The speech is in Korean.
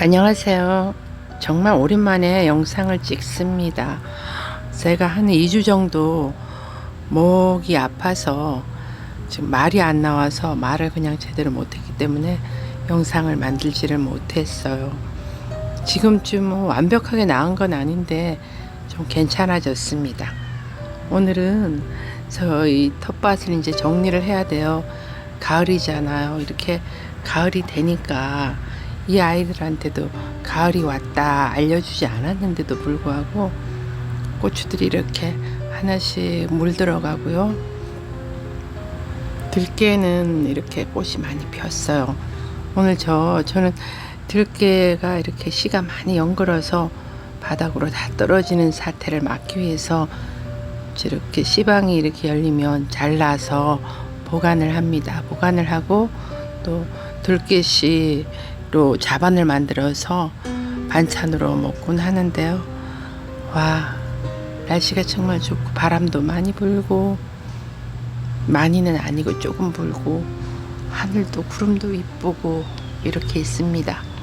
안녕하세요. 정말 오랜만에 영상을 찍습니다. 제가 한 2주 정도 목이 아파서 지금 말이 안 나와서 말을 그냥 제대로 못했기 때문에 영상을 만들지를 못했어요. 지금쯤 완벽하게 나은 건 아닌데 좀 괜찮아졌습니다. 오늘은 저희 텃밭을 이제 정리를 해야 돼요. 가을이잖아요. 이렇게 가을이 되니까 이 아이들한테도 가을이 왔다 알려주지 않았는데도 불구하고 고추들이 이렇게 하나씩 물들어가고요. 들깨는 이렇게 꽃이 많이 피었어요. 오늘 저 저는 들깨가 이렇게 씨가 많이 연글어서 바닥으로 다 떨어지는 사태를 막기 위해서 이렇게 씨방이 이렇게 열리면 잘라서 보관을 합니다. 보관을 하고 또 들깨씨 로 자반을 만들어서 반찬으로 먹곤 하는데요. 와 날씨가 정말 좋고 바람도 많이 불고 많이는 아니고 조금 불고 하늘도 구름도 이쁘고 이렇게 있습니다.